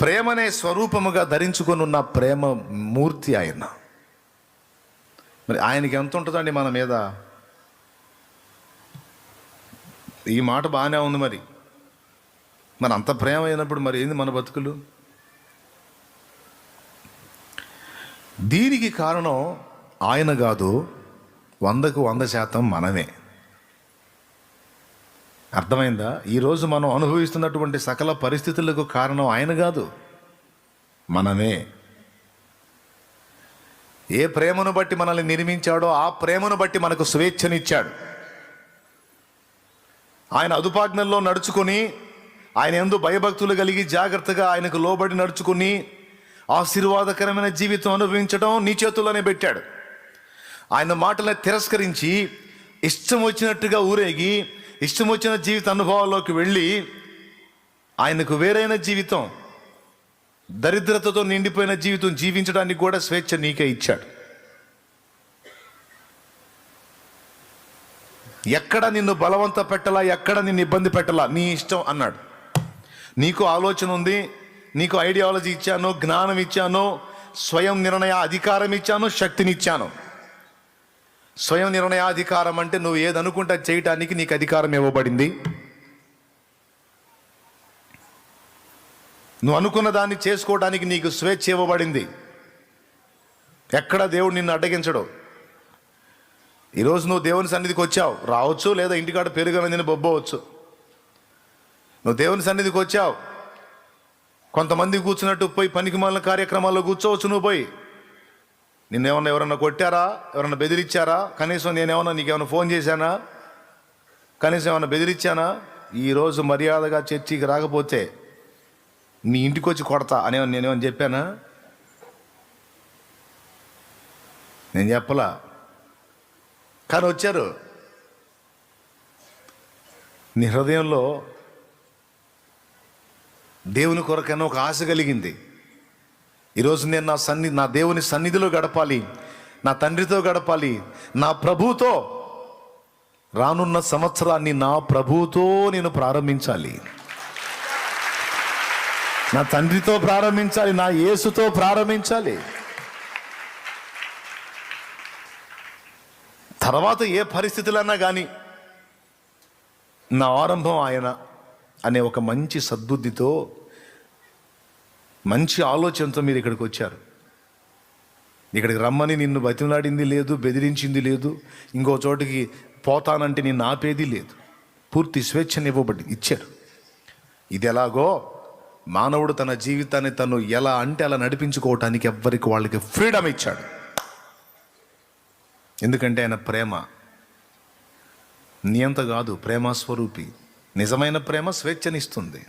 ప్రేమనే స్వరూపముగా ధరించుకొని ఉన్న ప్రేమ మూర్తి ఆయన. మరి ఆయనకి ఎంత ఉంటుందండి మన మీద? ఈ మాట బాగానే ఉంది మరి. మరి అంత ప్రేమ అయినప్పుడు మరి ఏంది మన బతుకులు? దీనికి కారణం ఆయన కాదు వందకు వంద శాతం మనమే. అర్థమైందా? ఈరోజు మనం అనుభవిస్తున్నటువంటి సకల పరిస్థితులకు కారణం ఆయన కాదు మనమే. ఏ ప్రేమను బట్టి మనల్ని నిర్మించాడో ఆ ప్రేమను బట్టి మనకు స్వేచ్ఛనిచ్చాడు. ఆయన అదుపాజ్ఞల్లో నడుచుకొని ఆయన ఎందు భయభక్తులు కలిగి జాగ్రత్తగా ఆయనకు లోబడి నడుచుకుని ఆశీర్వాదకరమైన జీవితం అనుభవించడం నీ చేతుల్లోనే పెట్టాడు. ఆయన మాటలను తిరస్కరించి ఇష్టం వచ్చినట్టుగా ఊరేగి ఇష్టం వచ్చిన జీవిత అనుభవాల్లోకి వెళ్ళి ఆయనకు వేరైన జీవితం దరిద్రతతో నిండిపోయిన జీవితం జీవించడానికి కూడా స్వేచ్ఛ నీకే ఇచ్చాడు. ఎక్కడ నిన్ను బలవంత పెట్టలా ఎక్కడ నిన్ను ఇబ్బంది పెట్టలా నీ ఇష్టం అన్నాడు. నీకు ఆలోచన ఉంది నీకు ఐడియాలజీ ఇచ్చాను జ్ఞానం ఇచ్చాను స్వయం నిర్ణయ అధికారం ఇచ్చాను శక్తినిచ్చాను స్వయం నిర్ణయాధికారం అంటే నువ్వు ఏదనుకుంటే చేయటానికి నీకు అధికారం ఇవ్వబడింది. నువ్వు అనుకున్న దాన్ని చేసుకోవడానికి నీకు స్వేచ్ఛ ఇవ్వబడింది. ఎక్కడ దేవుడు నిన్ను అడ్డగించడు. ఈరోజు నువ్వు దేవుని సన్నిధికి వచ్చావు. రావచ్చు లేదా ఇంటికాడ పెరుగనందిని బొబ్బవచ్చు నువ్వు దేవుని సన్నిధికి వచ్చావు. కొంతమంది కూర్చున్నట్టు పోయి పనికి మాలిన కార్యక్రమాల్లో కూర్చోవచ్చు నువ్వు పోయి. నిన్నేమన్నా ఎవరన్నా కొట్టారా? ఎవరన్నా బెదిరించారా? కనీసం నేనేమన్నా నీకేమైనా ఫోన్ చేశానా? కనీసం ఏమన్నా బెదిరించానా? ఈరోజు మర్యాదగా చర్చికి రాకపోతే నీ ఇంటికి వచ్చి కొడతా అని నేనేమని చెప్పానా? నేను చెప్పలా. కానీ వచ్చారు. నీ హృదయంలో దేవుని కొరకన్నా ఒక ఆశ కలిగింది. ఈరోజు నేను నా సన్ని నా దేవుని సన్నిధిలో గడపాలి. నా తండ్రితో గడపాలి. నా ప్రభువుతో. రానున్న సంవత్సరాన్ని నా ప్రభుతో నేను ప్రారంభించాలి. నా తండ్రితో ప్రారంభించాలి. నా యేసుతో ప్రారంభించాలి. తర్వాత ఏ పరిస్థితులన్నా కానీ నా ఆరంభం ఆయన అనే ఒక మంచి సద్బుద్ధితో మంచి ఆలోచనతో మీరు ఇక్కడికి వచ్చారు. ఇక్కడికి రమ్మని నిన్ను బతిమలాడింది లేదు బెదిరించింది లేదు ఇంకో చోటికి పోతానంటే నిన్ను ఆపేది లేదు. పూర్తి స్వేచ్ఛని ఇవ్వబడి ఇచ్చారు. ఇది ఎలాగో మానవుడు తన జీవితాన్ని తను ఎలా అంటే అలా నడిపించుకోవటానికి ఎవ్వరికి వాళ్ళకి ఫ్రీడమ్ ఇచ్చాడు. ఎందుకంటే ఆయన ప్రేమ. నియంత కాదు ప్రేమ స్వరూపి నిజమైన ప్రేమ స్వేచ్ఛనిస్తుంది.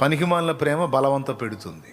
పనికిమాలిన ప్రేమ బలవంత పెడుతుంది.